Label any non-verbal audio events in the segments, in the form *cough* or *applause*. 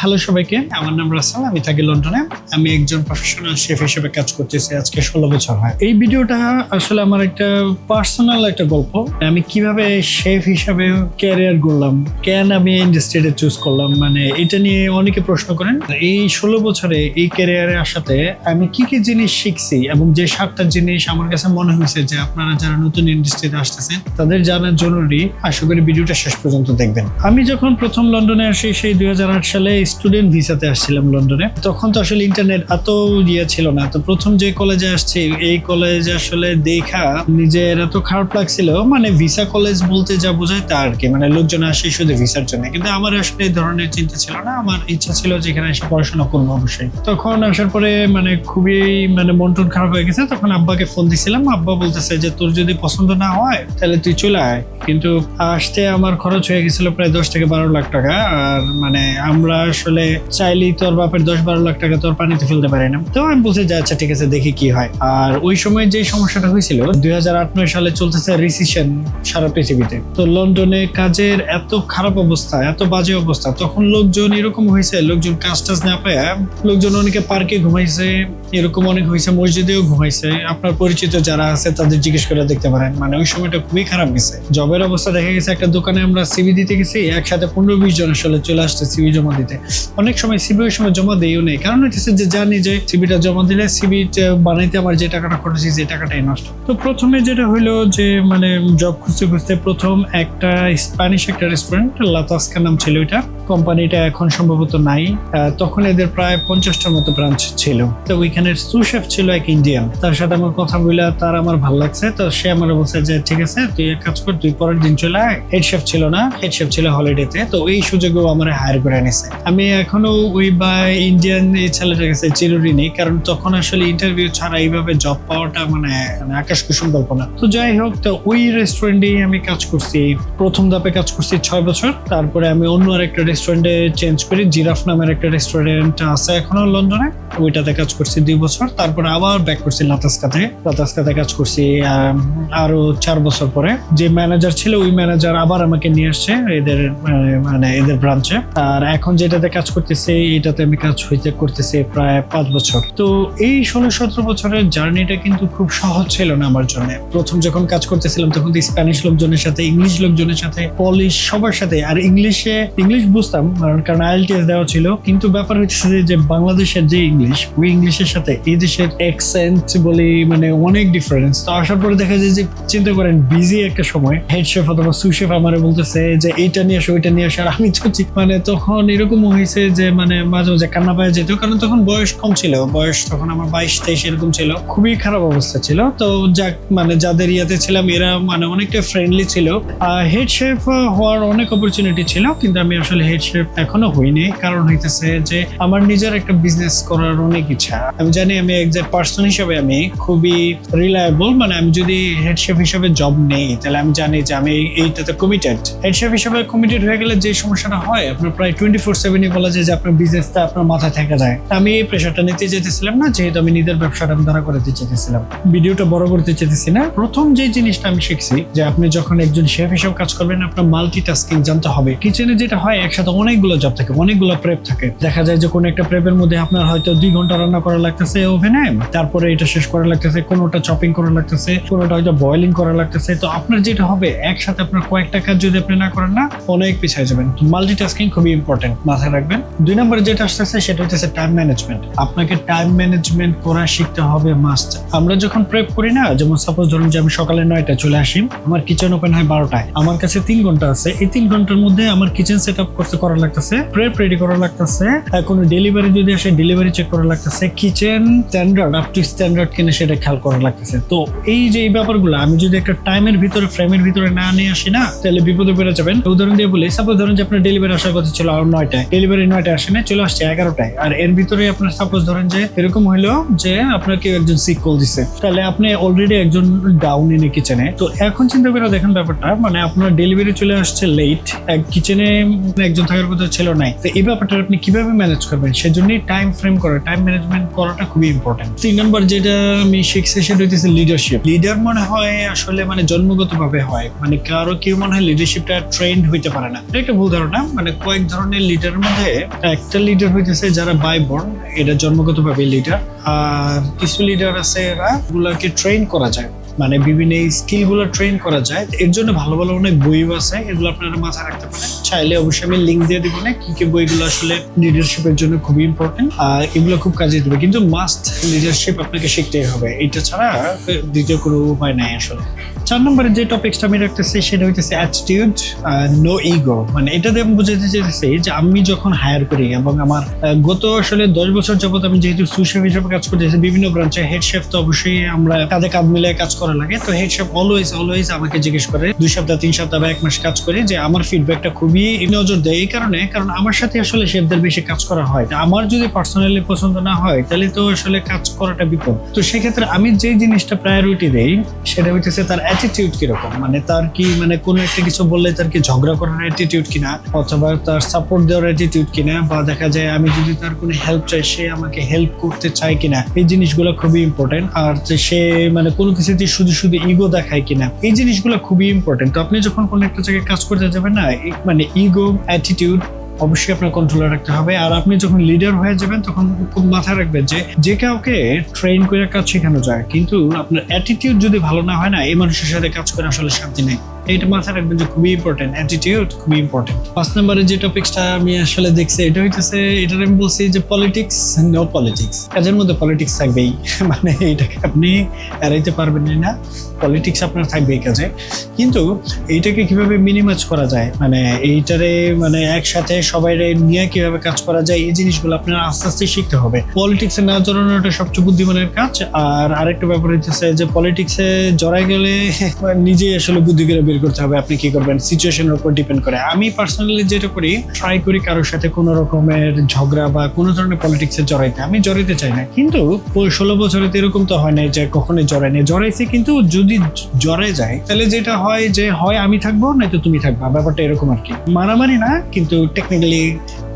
Hello সবাইকে, আমার নাম রাসাল, আমি থাকি লন্ডনে। আমি একজন প্রফেশনাল শেফ হিসেবে কাজ করতেছি, আজকে ষোলো বছর হয়। এই ভিডিওটা আসলে আমার একটা পার্সোনাল একটা গল্প। আমি কীভাবে শেফ হিসাবে ক্যারিয়ার করলাম কেন আমি ইন্ডাস্ট্রিতে চুজ করলাম মানে এটা নিয়ে অনেকে প্রশ্ন করেন। এই ষোলো বছরে এই ক্যারিয়ারে আসাতে আমি কি কি জিনিস শিখছি এবং যে সাতটা জিনিস আমার কাছে মনে হয়েছে যে আপনারা যারা নতুন ইন্ডাস্ট্রিতে আসতেছেন, তাদের জানার জরুরি। আশা করি ভিডিওটা শেষ পর্যন্ত দেখবেন। আমি যখন প্রথম লন্ডনে আসি, সেই দুই হাজার আট সালে স্টুডেন্ট ভিসাতে আসছিলাম লন্ডনে। তখন তো আসলে ইন্টারনেট এত ইয়ে ছিল না। তো প্রথম যে কলেজে আসছি, এই কলেজে আসলে দেখা নিজের এত খারাপ লাগছিল। মানে ভিসা কলেজ বলতে যা বোঝায় তা আর কি। মানে লোকজন আসে শুধু ভিসার জন্য। কিন্তু আমার আসলে এই ধরনের চিন্তা ছিল না। আমার ইচ্ছা ছিল যে এখানে এসে পড়াশোনা করব অবশ্যই। তখন আসার পরে মানে খুবই মানে মন টন খারাপ হয়ে গেছে। তখন আব্বাকে ফোন দিছিলাম। আব্বা বলতেছে যে, তোর যদি পছন্দ না হয়, তাহলে তুই চলে আয়। কিন্তু আসতে আমার খরচ হয়ে গেছিল প্রায় দশ থেকে বারো লাখ টাকা, আর মানে আমরা আসলে চাইলেই তোর বাপের দশ বারো লাখ টাকা তোর পানিতে ফেলতে পারি না। তো আমি বলছি যে আচ্ছা ঠিক আছে, দেখি কি হয়। আর ওই সময় যে সমস্যাটা হয়েছিল, দুই হাজার আট নয় সালে চলতেছে রিসিশন সারা পৃথিবীতে। তো লন্ডনে কাজের এত খারাপ অবস্থা, এত বাজে অবস্থা, তখন লোকজন এরকম হয়েছে, লোকজন কাজ টাজ না পায় লোকজন অনেকে পার্কে ঘুমাইছে, এরকম অনেক হয়েছে, মসজিদেও ঘুমাইছে। আপনার পরিচিত যারা আছে, তাদের জিজ্ঞেস করে দেখতে পারেন। মানে ওই সময়টা খুবই খারাপ গেছে। জবের অবস্থা দেখা গেছে, একটা দোকানে আমরা সিবি দিতে গেছি, একসাথে পনেরো বিশ জন আসলে চলে আসছে সিবি জমা দিতে। অনেক সময় সিবি ওই সময় জমা দিয়েও নেই। কারণ হচ্ছে যে জানি যে সিবিটা জমা দিলে সিবি বানাইতে আমার যে টাকাটা খরচ যে টাকাটাই নষ্ট। তো প্রথমে যেটা হলো যে মানে জব খুঁজতে খুঁজতে প্রথম একটা স্প্যানিশ একটা রেস্টুরেন্ট লাতাস্কার নাম ছিল এটা কোম্পানিটা এখন সম্ভবত নাই। তখন এদের প্রায় পঞ্চাশটার মতো ব্রাঞ্চ ছিল। তো ওইখানের সুশেফ ছিল এক ইন্ডিয়ান তার সাথে আমার কথা বলে তার আমার ভালো লাগছে। তো সে আমার বলছে যে, ঠিক আছে, তুই এক কাজ কর, তুই পরের দিন চলে আয়। হেড শেফ ছিল না হেড শেফ ছিল হলিডেতে তো। এই সুযোগেও আমার হায়ার করে নিছে আমি এখনও ওই বা ইন্ডিয়ান এই ছেলেটার কাছে চিরঋণী কারণ তখন আসলে ইন্টারভিউ ছাড়া এইভাবে জব পাওয়াটা মানে মানে আকাশ কুসুম কল্পনা। তো যাই হোক, তো ওই রেস্টুরেন্টেই আমি কাজ করছি। প্রথম ধাপে কাজ করছি ছয় বছর। তারপরে আমি অন্য আর একটা রেস্টুরেন্টে চেঞ্জ করি। জিরাফ নামের একটা রেস্টুরেন্ট আছে এখনও লন্ডনে। ওইটাতে কাজ করছি দুই বছর। তারপরে আবার ব্যাক করছি লাতাস্কাতে। লাতাস্কাতে কাজ করছি আরও চার বছর পরে। যে ম্যানেজার ছিল, ওই ম্যানেজার আবার আমাকে নিয়ে আসছে এদের মানে এদের ব্রাঞ্চে আর এখন যেটাতে কাজ করতেছি, এটাতে আমি কাজ হইতে করতেছি প্রায় পাঁচ বছর। তো এই ষোলো সতেরো বছরের জার্নিটা কিন্তু খুব সহজ ছিল না আমার জন্য। প্রথম যখন কাজ করতেছিলাম, তখন তো স্প্যানিশ লোকজনের সাথে ইংলিশ লোকজনের সাথে পলিশ সবার সাথে। আর ইংলিশে ইংলিশ বুঝতাম, কারণ- আইএলটিএস দেওয়া ছিল। কিন্তু ব্যাপার হচ্ছে যে- বাংলাদেশের যে ইংলিশ ওই ইংলিশের সাথে এই দেশের অ্যাকসেন্ট বলি মানে অনেক ডিফারেন্স তো আসার পরে দেখা যায় যে, চিন্তা করেন বিজি একটা সময়। হেড শেফ অথবা সুশেফ আমারে বলতেছে যে, এইটা নিয়ে আসো, ওইটা নিয়ে আসো। আর আমি তো মানে তখন এরকম হয়েছে যে মানে মাঝে মাঝে কান্না পায়ে যেত, কারণ তখন বয়স কম ছিল। বয়স তখন আমার বাইশ, তেইশ এরকম ছিল। খুবই খারাপ অবস্থা ছিল। তো যাক মানে যাদের ইয়াতে ছিলাম, এরা মানে অনেকটা ফ্রেন্ডলি ছিল। হেড শেফ হওয়ার অনেক অপরচুনিটি ছিল, কিন্তু আমি আসলে শেফ এখনও হইনি কারণ হইতেছে যে আমার নিজের একটা বিজনেস করার অনেক ইচ্ছা। আমি জানি আমি একজন পার্সন হিসেবে আমি খুবই রিলায়েবল মানে আমি যদি হেড শেফ হিসেবে জব নেই, তাহলে আমি জানি যে আমি এইটাতে কমিটেড হেড শেফ হিসেবে কমিটেড হয়ে গেলে যে সমস্যাটা হয়, আপনার প্রায় টোয়েন্টি ফোর সেভেনই বলা যায় যে আপনার বিজনেসটা আপনার মাথায় থেকে যায়। আমি এই প্রেশারটা নিতে যেতেছিলাম না, যেহেতু আমি নিজের ব্যবসাটা আমি দাঁড়া করতে চেয়েছিলাম ভিডিওটা বড় করতে চেয়েছি না। প্রথম যে জিনিসটা আমি শিখছি, যে আপনি যখন একজন শেফ হিসেবে কাজ করবেন, আপনার মাল্টি টাস্কিং জানতে হবে। কিচেনে যেটা হয়, একসাথে অনেকগুলো জব থাকে, অনেকগুলো প্রেপ থাকে। দেখা যায় যে কোনো একটা প্রেপের মধ্যে আপনার হয়তো দুই ঘণ্টা রান্না করা লাগতেছে ওভেনে, তারপরে এটা শেষ করা লাগতেছে, কোনোটা চপিং করা লাগতেছে, কোনোটা হয়তো বয়লিং করা লাগতেছে। তো আপনার যেটা হবে, একসাথে আপনার কয়েকটা কাজ যদি আপনি না করেন না, অনেক পিছিয়ে যাবেন। মাল্টি টাস্কিং খুবই ইম্পর্টেন্ট মাথায় রাখবেন। দুই নম্বরে যেটা আসতেছে, সেটা হচ্ছে টাইম ম্যানেজমেন্ট আপনাকে টাইম ম্যানেজমেন্ট করা শিখতে হবে মাস্ট আমরা যখন প্রেপ করি না, যেমন সাপোজ ধরুন যে আমি সকালে নয়টায় চলে আসি, আমার কিচেন ওপেন হয় বারোটায়। আমার কাছে তিন ঘণ্টা আছে। এই তিন ঘণ্টার মধ্যে আমার কিচেন সেট আপ করতে করা লাগতেছে প্রেপ রেডি করা লাগতেছে কোনো ডেলিভারি যদি আসে ডেলিভারি চেক করা লাগতেছে kitchen standard up to standard কিনে সেটা খেয়াল করা লাগতেছে। তো এই যে এই ব্যাপারগুলো, আমি যদি একটা টাইমের ভিতরে ফ্রেমের ভিতরে না নিয়ে আসি না, তাহলে বিপদে পড়ে যাবেন। উদাহরণ দিয়ে বলি সাপোজ ধরুন যে আপনার ডেলিভারি আসার কথা ছিল আর নয়টায় ডেলিভারি নয়টায় আসে না চলে আসছে এগারোটায়। আর এর ভিতরে আপনার সাপোজ ধরেন যে, এরকম হইল যে আপনার কেউ একজন সিক কল দিছে। তাহলে আপনি অলরেডি একজন ডাউন ইন কিচেনে তো এখন চিন্তা করে দেখেন ব্যাপারটা মানে আপনার ডেলিভারি চলে আসছে লেট এক কিচেনে একজন থাকার কথা ছিল নাই। তো এই ব্যাপারটা আপনি কীভাবে ম্যানেজ করবেন? সেজন্যই টাইম ফ্রেম করা টাইম ম্যানেজমেন্ট করাটা খুবই ইম্পর্টেন্ট তিন নম্বর যেটা আমি শিখছি, সেটা হইতেছে লিডারশিপ লিডার মনে হয় আসলে মানে জন্মগত ভাবে হয়। মানে কারও কেউ মনে হয় লিডারশিপটা ট্রেন্ড হইতে পারে না। এটা একটা ভুল ধারণা। মানে কয়েক ধরনের লিডারের মধ্যে একটা লিডার হইতেছে যারা বাই বর্ন এটা জন্মগত ভাবে লিডার আর কিছু লিডার আছে এরা গুলাকে ট্রেন করা যায়। মানে বিভিন্ন স্কিলগুলো ট্রেন করা যায়, এর জন্য ভালো ভালো অনেক বইও আছে, এগুলো আপনারা মাথায় রাখতে পারেন। চাইলে অবশ্যই আমি লিঙ্ক দিয়ে দিব না, কি কি বইগুলো আসলে লিডারশিপের জন্য খুবই ইম্পর্টেন্ট আর এগুলো খুব কাজে দেবে। কিন্তু মাস্ট লিডারশিপ আপনাকে শিখতেই হবে, এটা ছাড়া দ্বিতীয় কোনো উপায় নাই আসলে। চার নম্বরে যে টপিকসটা আমি রাখতেছি, সেটা হইতেছে অ্যাটিটিউড নো ইগো মানে এটা দিয়ে আমি বুঝাতে চাইতেছি যে আমি যখন হায়ার করি এবং আমার গত আসলে দশ বছর যাবত আমি যেহেতু সুশেফ হিসেবে কাজ করতেছি, বিভিন্ন ব্রাঞ্চে হেড শেফ তো অবশ্যই আমরা কাঁধে কাঁধ মিলে কাজ করা লাগে। তো হেড শেফ অলওয়েজ অলওয়েজ আমাকে জিজ্ঞেস করে, দুই সপ্তাহ, তিন সপ্তাহ বা এক মাস কাজ করে যে আমার ফিডব্যাকটা খুবই নজর দেয় এই কারণে, কারণ আমার সাথে আসলে শেফদের বেশি কাজ করা হয়। আমার যদি পার্সোনালি পছন্দ না হয়, তাহলে তো আসলে কাজ করাটা বিপদ। তো সেক্ষেত্রে আমি যে জিনিসটা প্রায়োরিটি দেই, সেটা হইতেছে তার অ্যাটিটিউড কীরকম? মানে তার কি মানে কোনো একটা কিছু বললে তার কি ঝগড়া করার অ্যাটিটিউড কিনা? অথবা তার সাপোর্ট দেওয়ার অ্যাটিটিউড কিনা? বা দেখা যায় আমি যদি তার কোনো হেল্প চাই, সে আমাকে হেল্প করতে চায় কিনা? এই জিনিসগুলো খুবই ইম্পর্টেন্ট আর সে মানে কোনো কিছুতে শুধু শুধু ইগো দেখায় কিনা, এই জিনিসগুলো খুবই ইম্পর্টেন্ট তো আপনি যখন কোনো একটা জায়গায় কাজ করতে যাবেন না মানে ইগো অ্যাটিটিউড অবশ্যই আপনার কন্ট্রোলে রাখতে হবে। আর আপনি যখন লিডার হয়ে যাবেন, তখন খুব মাথায় রাখবেন যে যে কাউকে ট্রেন করে কাজ শেখানো যায়, কিন্তু আপনার অ্যাটিটিউড যদি ভালো না হয় না, এই মানুষের সাথে কাজ করে আসলে শান্তি নেই। এইটা মাথায় রাখবেন যে খুবই ইম্পর্টেন্ট অ্যাটিটিউড খুবই ইম্পর্টেন্ট পাঁচ নম্বরে যে টপিকসটা আমি আসলে দেখছি, এটা হইতেছে এটা আমি বলছি যে পলিটিক্স নো পলিটিক্স কাজের মধ্যে পলিটিক্স থাকবেই *laughs* মানে এইটাকে আপনি এড়াইতে পারবেন না পলিটিক্স আপনার থাকবে এই কাজে। কিন্তু এইটাকে কীভাবে মিনিমাইজ করা যায় মানে এইটারে মানে একসাথে সবাই নিয়ে কীভাবে কাজ করা যায়, এই জিনিসগুলো আপনার আস্তে আস্তে শিখতে হবে। পলিটিক্সে না জড়ানোটা সবচেয়ে বুদ্ধিমানের কাজ, আর আরেকটা ব্যাপার হচ্ছে যে পলিটিক্সে জড়াই গেলে *laughs* নিজেই আসলে বুদ্ধি করে বের করতে হবে, আপনি কি করবেন? সিচুয়েশনের উপর ডিপেন্ড করে। আমি পার্সোনালি যেটা করি ট্রাই করি কারোর সাথে কোনো রকমের ঝগড়া বা কোনো ধরনের পলিটিক্সে জড়াইতে। আমি জড়াইতে চাই না। কিন্তু ষোলো বছরে তো এরকম তো হয় নাই যে কখনোই নেই। জড়াইছে কিন্তু যদি জড়ে যায়, তাহলে যেটা হয় যে, হয় আমি থাকব, নয়তো তুমি থাকবা। ব্যাপারটা এরকম আর কি। মারামারি না, কিন্তু টেকনিক্যালি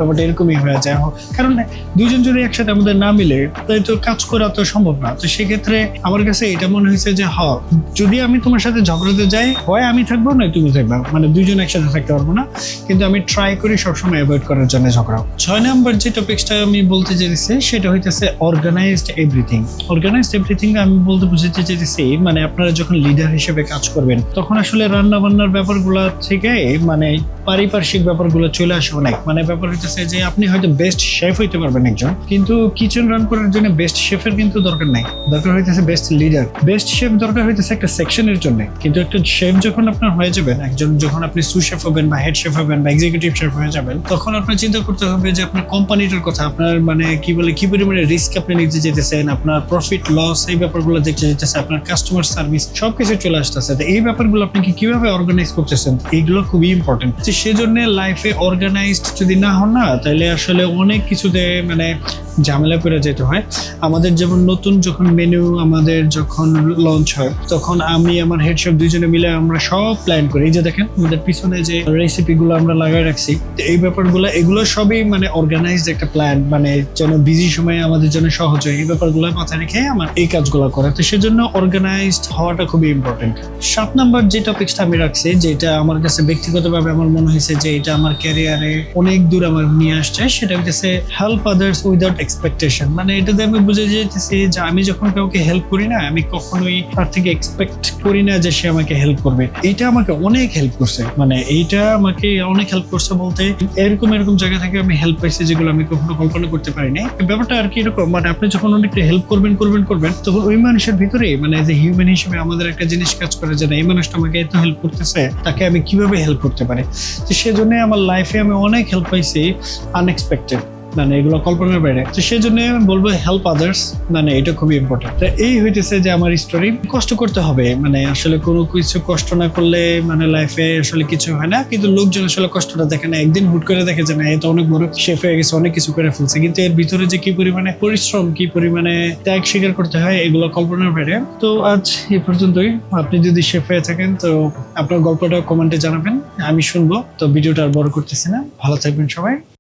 ব্যাপারটা এরকমই হয়ে যায়। কারণ দুইজন যদি একসাথে আমাদের না মিলে তাই তো কাজ করা তো সম্ভব না। তো সেক্ষেত্রে আমার কাছে এটা মনে হয়েছে যে, হ, যদি আমি তোমার সাথে ঝগড়াতে যাই, হয় আমি থাকব, নয় তুমি থাকবা। মানে দুইজন একসাথে থাকতে পারব না। কিন্তু আমি ট্রাই করি সবসময় অ্যাভয়েড করার জন্য ঝগড়া ছয় নম্বর যে টপিকসটা আমি বলতে চাইছি সেটা হইতেছে অর্গানাইজড এভরিথিং অর্গানাইজড এভরিথিং আমি বলতে বুঝতে চাইতেছি মানে আপনারা যখন লিডার হিসেবে কাজ করবেন, তখন আসলে রান্না বান্নার ব্যাপারগুলো থেকে মানে পারিপার্শ্বিক ব্যাপারগুলো চলে আসে অনেক। মানে ব্যাপার হইতেছে যে আপনি হয়তো বেস্ট শেফ হইতে পারবেন একজন, কিন্তু কিচেন রান করার জন্য বেস্ট শেফের কিন্তু দরকার নাই। দরকার হইতেছে বেস্ট লিডার বেস্ট শেফ দরকার হইতেছে একটা সেকশনের জন্য। কিন্তু একটা শেফ যখন আপনার হয়ে যাবেন, একজন যখন আপনি সু শেফ হবেন বা হেড শেফ হবেন বা এক্সিকিউটিভ শেফ হয়ে যাবেন, তখন আপনার চিন্তা করতে হবে যে আপনার কোম্পানিটার কথা, আপনার মানে কি বলে, কি পরিমাণে রিস্ক আপনি নিতে যেতেছেন আপনার প্রফিট লস এই ব্যাপারগুলো দেখতে যেতেছে আপনার কাস্টমার সার্ভিস সবকিছু চলে আসতেছে। তো এই ব্যাপারগুলো আপনি কীভাবে অর্গানাইজ করতেছেন? এইগুলো খুবই ইম্পর্টেন্ট সেজন্য লাইফে অর্গানাইজড যদি না হন না তাহলে আসলে অনেক কিছুতে মানে ঝামেলা করে যেতে হয়। আমাদের যেমন নতুন যখন মেনু আমাদের যখন লঞ্চ হয়, তখন আমি, আমার হেডশেফ দুইজনে মিলে আমরা সব প্ল্যান করি। এই যে দেখেন, আমাদের পিছনে যে রেসিপিগুলো আমরা লাগাই রাখছি এই ব্যাপারগুলো, এগুলো সবই মানে অর্গানাইজড একটা প্ল্যান মানে যেন বিজি সময়ে আমাদের জন্য সহজ হয়। এই ব্যাপারগুলো মাথায় রেখে আমার এই কাজগুলো করে। তো সেজন্য অর্গানাইজড হওয়াটা খুবই ইম্পর্টেন্ট সাত নাম্বার যে টপিকসটা আমি রাখছি, যেটা আমার কাছে ব্যক্তিগতভাবে আমার মনে হয়েছে যে এটা আমার ক্যারিয়ারে অনেক দূর আমার নিয়ে আসছে, সেটা হচ্ছে হেল্প আদার্স উইদাউট এক্সপেকটেশন মানে এটাতে আমি বুঝে যেতেছি যে আমি যখন কাউকে হেল্প করি না, আমি কখনোই তার থেকে এক্সপেক্ট করি না যে সে আমাকে হেল্প করবে। এইটা আমাকে অনেক হেল্প করছে। মানে এইটা আমাকে অনেক হেল্প করছে বলতে এরকম এরকম জায়গা থেকে আমি হেল্প পাইছি যেগুলো আমি কখনো কল্পনা করতে পারিনি। ব্যাপারটা আর কি এরকম মানে আপনি যখন অনেকটা হেল্প করবেন করবেন করবেন, তখন ওই মানুষের ভিতরে মানে যে হিউম্যান হিসেবে আমাদের একটা জিনিস কাজ করে যে না, এই মানুষটা আমাকে এত হেল্প করতেছে, তাকে আমি কীভাবে হেল্প করতে পারি? তো সেজন্য আমার লাইফে আমি অনেক হেল্প পাইছি আনএক্সপেক্টেড মানে এগুলো কল্পনার বাইরে। তো সেই জন্য আমি বলব হেল্প আদার্স মানে এটা খুবই ইম্পর্টেন্ট এই হইতেছে যে আমার স্টোরি কষ্ট করতে হবে। মানে আসলে কোনো কিছু কষ্ট না করলে মানে লাইফে আসলে কিছু হয় না। কিন্তু লোকজন আসলে কষ্টটা দেখে না। একদিন হুট করে দেখে যে না এটা অনেক বড় শেফ হয়ে গেছে, অনেক কিছু করে ফেলছে। কিন্তু এর ভিতরে যে কি পরিমাণে পরিশ্রম, কি পরিমাণে ত্যাগ স্বীকার করতে হয়, এগুলো কল্পনার বাইরে। তো আজ এ পর্যন্তই। আপনি যদি শেফ হয়ে থাকেন, তো আপনার গল্পটা কমেন্টে জানাবেন। আমি শুনব। তো ভিডিওটা আর বড় করতেছি না। ভালো থাকবেন সবাই।